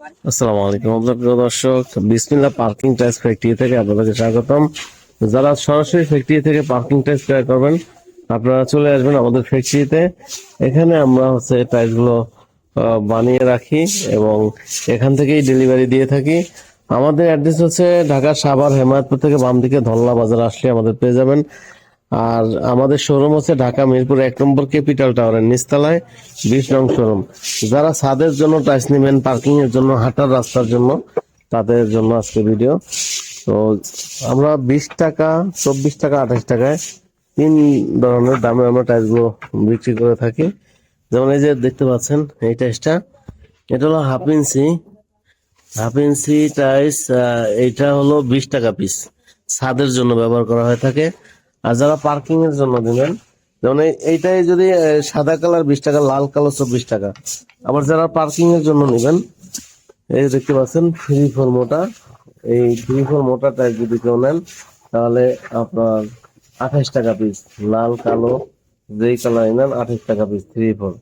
আসসালামু আলাইকুম প্রিয় দর্শক বিসমিল্লা পার্কিং টাইস ফ্যাক্টরি থেকে আপনাদেরকে স্বাগতম। যারা সরাসরি ফ্যাক্টরি থেকে পার্কিং টাইস ক্রয় করবেন আপনারা চলে আসবেন আমাদের ফ্যাক্টরিতে। এখানে আমরা হচ্ছে টাইসগুলো আহ, বানিয়ে রাখি এবং এখান থেকেই ডেলিভারি দিয়ে থাকি। আমাদের অ্যাড্রেস হচ্ছে ঢাকা সাভার হেমায়তপুর থেকে বাম দিকে ধল্লা বাজার আসলে আমাদের পেয়ে যাবেন। আর আমাদের শোরুম হচ্ছে ঢাকা মিরপুর এক নম্বর ক্যাপিটাল টাওয়ারের নিচতলায়, বিশ নং শোরুম যারা ছাদের জন্য টাইস নেবেন পার্কিং এর জন্য, হাঁটার রাস্তার জন্য, তাদের জন্য আজকে ভিডিও তো আমরা বিশ টাকা, চব্বিশ টাকা, আঠাশ টাকায় তিন ধরনের দামে আমরা টাইসগুলো বিক্রি করে থাকি। যেমন এই যে দেখতে পাচ্ছেন, এই টাইসটা এটা হলো হাফ ইঞ্চি হাফ ইঞ্চি টাইস এইটা হলো বিশ টাকা পিস ছাদের জন্য ব্যবহার করা হয়ে থাকে। আর যারা পার্কিং এর জন্য দিবেন যেমন এই- এইটাই যদি সাদা কালার বিশ টাকা, লাল কালার চব্বিশ টাকা। আবার যারা পার্কিং এর জন্য নেবেন, এই দেখতে পাচ্ছেন ফ্রি ফোর মোটা। এই ফ্রি ফোর মোটা টাইপ যদি কেউ নেন, তাহলে আপনার আঠাশ টাকা পিস লাল, কালো, যেই কালার নেন, আঠাশ টাকা পিস থ্রি ফোর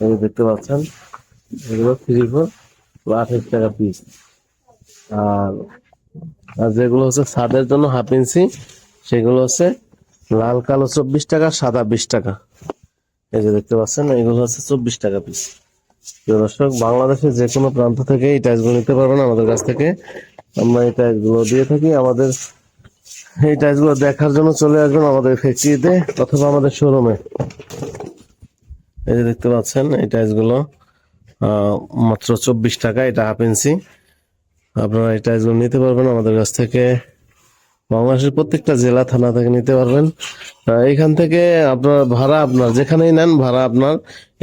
এই দেখতে পাচ্ছেন, এগুলো থ্রি ফোর আঠাশ টাকা পিস আর আর যেগুলো হচ্ছে ছাদের জন্য হাফ ইঞ্চি সেগুলো হচ্ছে লাল কালো চব্বিশ টাকা সাদা বিশ টাকা। এই যে দেখতে পাচ্ছেন এগুলো হচ্ছে চব্বিশ টাকা পিস দর্শক বাংলাদেশের যে কোনো প্রান্ত থেকে এই টাইসগুলো নিতে পারবেন আমাদের কাছ থেকে। আমরা এই টাইসগুলো দিয়ে থাকি। আমাদের এই টাইসগুলো দেখার জন্য চলে আসবেন আমাদের ফ্যাক্টরিতে অথবা আমাদের শোরুমে এই যে দেখতে পাচ্ছেন এই টাইসগুলো আহ, মাত্র চব্বিশ টাকা এটা হাফ ইঞ্চি আপনারা এই টাইসগুলো নিতে পারবেন আমাদের কাছ থেকে। বাংলাদেশের প্রত্যেকটা জেলা, থানা থেকে নিতে পারবেন। এখান থেকে আপনার ভাড়া আপনার, যেখানেই নেন ভাড়া আপনার।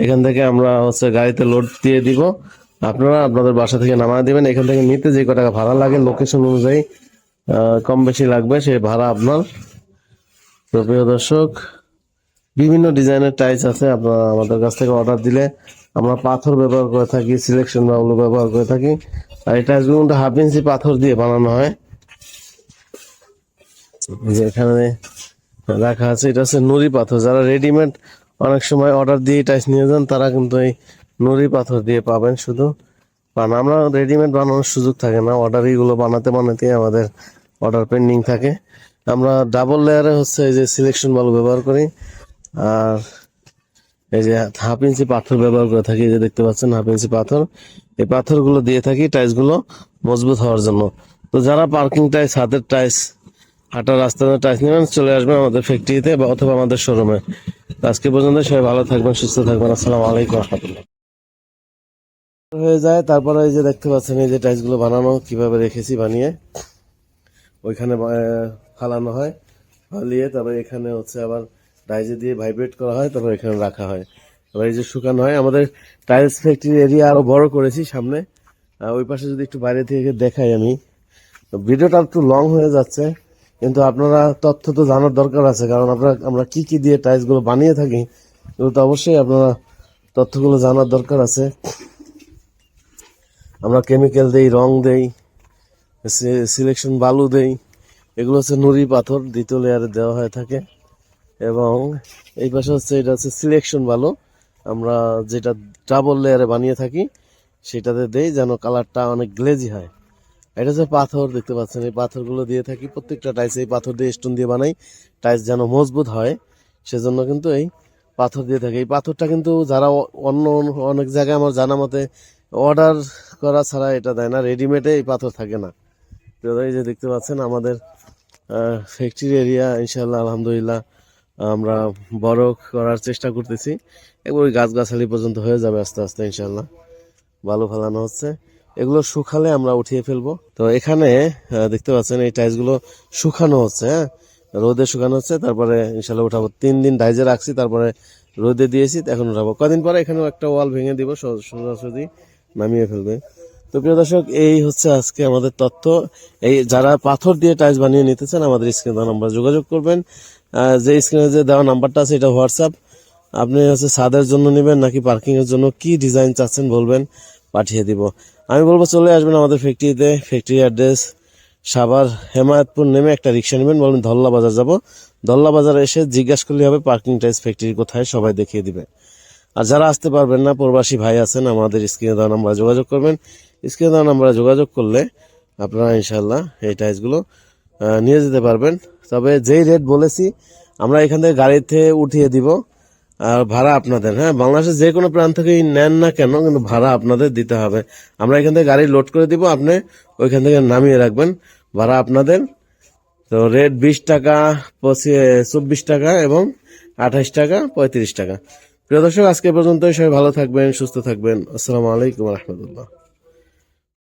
এখান থেকে আমরা হচ্ছে গাড়িতে লোড দিয়ে দিব। আপনারা আপনাদের বাসা থেকে নামায় দিবেন। এখান থেকে নিতে যে কত টাকা ভাড়া লাগে লোকেশন অনুযায়ী কম বেশি লাগবে সেই ভাড়া আপনার। তো প্রিয় দর্শক, বিভিন্ন ডিজাইনের টাইলস আছে। আপনারা আমাদের কাছ থেকে অর্ডার দিলে আমরা পাথর ব্যবহার করে থাকি সিলেকশন বাউলো ব্যবহার করে থাকি। আর এই টাইলসগুলো হাফ ইঞ্চি পাথর দিয়ে বানানো হয়। যে এখানে রাখা আছে, এটা হচ্ছে নুড়ি পাথর। যারা রেডিমেড অনেক সময় অর্ডার দিয়ে টাইস নিয়ে যান, তারা কিন্তু এই নুড়ি পাথর দিয়ে পাবেন শুধু পান আমরা রেডিমেড বানানোর সুযোগ থাকে না অর্ডার বানাতে বানাতে আমাদের অর্ডার পেন্ডিং থাকে। আমরা ডাবল লেয়ারে হচ্ছে এই যে সিলেকশন বালু ব্যবহার করি, আর এই যে হাফ ইঞ্চি পাথর ব্যবহার করে থাকি যে দেখতে পাচ্ছেন হাফ ইঞ্চি পাথর। এই পাথরগুলো দিয়ে থাকি টাইসগুলো মজবুত হওয়ার জন্য। তো যারা পার্কিং টাইস হাতের টাইস হাঁটার রাস্তার টাইস নেবেন, চলে আসবেন আমাদের ফ্যাক্টরিতে বা অথবা আমাদের শোরুমে আজকে পর্যন্ত সবাই ভালো থাকবেন, সুস্থ থাকবেন, আসসালামু আলাইকুম রহমতুল্লাহ। হয়ে যায়, তারপরে এই যে দেখতে পাচ্ছেন, এই যে টাইসগুলো বানানো, কীভাবে রেখেছি বানিয়ে, ওইখানে ফালানো হয়, ফালিয়ে তারপরে এখানে হচ্ছে আবার ডাইজে দিয়ে ভাইব্রেট করা হয়, তারপর এখানে রাখা হয়। এবার এই যে শুকানো হয়, আমাদের টাইলস ফ্যাক্টরি এরিয়া আরও বড় করেছি সামনে। ওই পাশে যদি একটু বাইরে থেকে দেখাই আমি। ভিডিওটা একটু লং হয়ে যাচ্ছে। কিন্তু আপনারা তথ্য তো জানার দরকার আছে, কারণ আপনারা আমরা কি কি দিয়ে টাইলসগুলো বানিয়ে থাকি, এগুলো তো অবশ্যই আপনারা তথ্যগুলো জানার দরকার আছে। আমরা কেমিক্যাল দেই, রং দেই সিলেকশন বালু দেই, এগুলো হচ্ছে নুড়ি পাথর, দ্বিতীয় লেয়ারে দেওয়া হয়ে থাকে। এবং এই পাশে হচ্ছে, এটা হচ্ছে সিলেকশন বালু। আমরা যেটা ডাবল লেয়ারে বানিয়ে থাকি, সেটাতে দেই যেন কালারটা অনেক গ্লেজি হয়। এটা যে পাথর দেখতে পাচ্ছেন, এই পাথরগুলো দিয়ে থাকি প্রত্যেকটা টাইস এই পাথর দিয়ে স্টোন দিয়ে বানাই। টাইস যেন মজবুত হয়, সেজন্য কিন্তু এই পাথর দিয়ে থাকে। এই পাথরটা কিন্তু যারা অন্য অনেক জায়গায় আমার জানা মতে অর্ডার করা ছাড়া এটা দেয় না রেডিমেডে এই পাথর থাকে না। এই যে দেখতে পাচ্ছেন, আমাদের ফ্যাক্টরি এরিয়া ইনশাল্লাহ আলহামদুলিল্লাহ, আমরা বড় করার চেষ্টা করতেছি। একবার ওই গাছগাছালি পর্যন্ত হয়ে যাবে আস্তে আস্তে ইনশাল্লাহ ভালো ফেলানো হচ্ছে। এগুলো শুকালে আমরা উঠিয়ে ফেলব। তো এখানে দেখতে পাচ্ছেন এই টাইলসগুলো শুকানো হচ্ছে হ্যাঁ? রোদে শুকানো হচ্ছে, তারপরে ইনশাল্লাহ উঠাবো। তিন দিন ডাইজে রাখছি, তারপরে রোদে দিয়েছি এখন উঠাবো। কদিন পরে এখানেও একটা ওয়াল ভেঙে দিব সোজাসুজি নামিয়ে ফেলবে। তো প্রিয় দর্শক, এই হচ্ছে আজকে আমাদের তথ্য। এই যারা পাথর দিয়ে টাইলস বানিয়ে নিতে চান, আমাদের স্ক্রিনে দেওয়া নাম্বার যোগাযোগ করবেন। যে স্ক্রিনে যে দেওয়া নাম্বারটা আছে, এটা হোয়াটসঅ্যাপ আপনি হচ্ছে ছাদের জন্য নেবেন, নাকি পার্কিং এর জন্য কি ডিজাইন চাচ্ছেন বলবেন, পাঠিয়ে দিব। আমি বলব চলে আসবেন আমাদের ফ্যাক্টরিতে ফ্যাক্টরি অ্যাড্রেস সাভার, হেমায়তপুর নেমে একটা রিক্সা নেবেন বলবেন ধল্লা বাজার যাব। ধল্লা বাজারে এসে জিজ্ঞাসা করলে হবে পার্কিং টাইস ফ্যাক্টরি কোথায়, সবাই দেখিয়ে দিবে। আর যারা আসতে পারবেন না, প্রবাসী ভাই আছেন, আমাদের স্ক্রিনে দেওয়া নাম্বারে যোগাযোগ করবেন। স্ক্রিনে দেওয়া নাম্বারে যোগাযোগ করলে আপনারা ইনশাল্লাহ এই টাইসগুলো নিয়ে যেতে পারবেন। তবে যেই রেট বলেছি, আমরা এখান থেকে গাড়িতে উঠিয়ে দিব। আর ভাড়া আপনাদের হ্যাঁ? বাংলাদেশের যে কোনো প্রান্ত থেকেই নেন না কেন, কিন্তু ভাড়া আপনাদের দিতে হবে। আমরা এখান থেকে গাড়ি লোড করে দিব, আপনি ওইখান থেকে নামিয়ে রাখবেন। ভাড়া আপনাদের। তো রেট বিশ টাকা চব্বিশ টাকা এবং আঠাশ টাকা, পঁয়ত্রিশ টাকা। প্রিয় দর্শক, আজকে পর্যন্ত সবাই ভালো থাকবেন, সুস্থ থাকবেন। আসসালামু আলাইকুম রহমতুল্লাহ।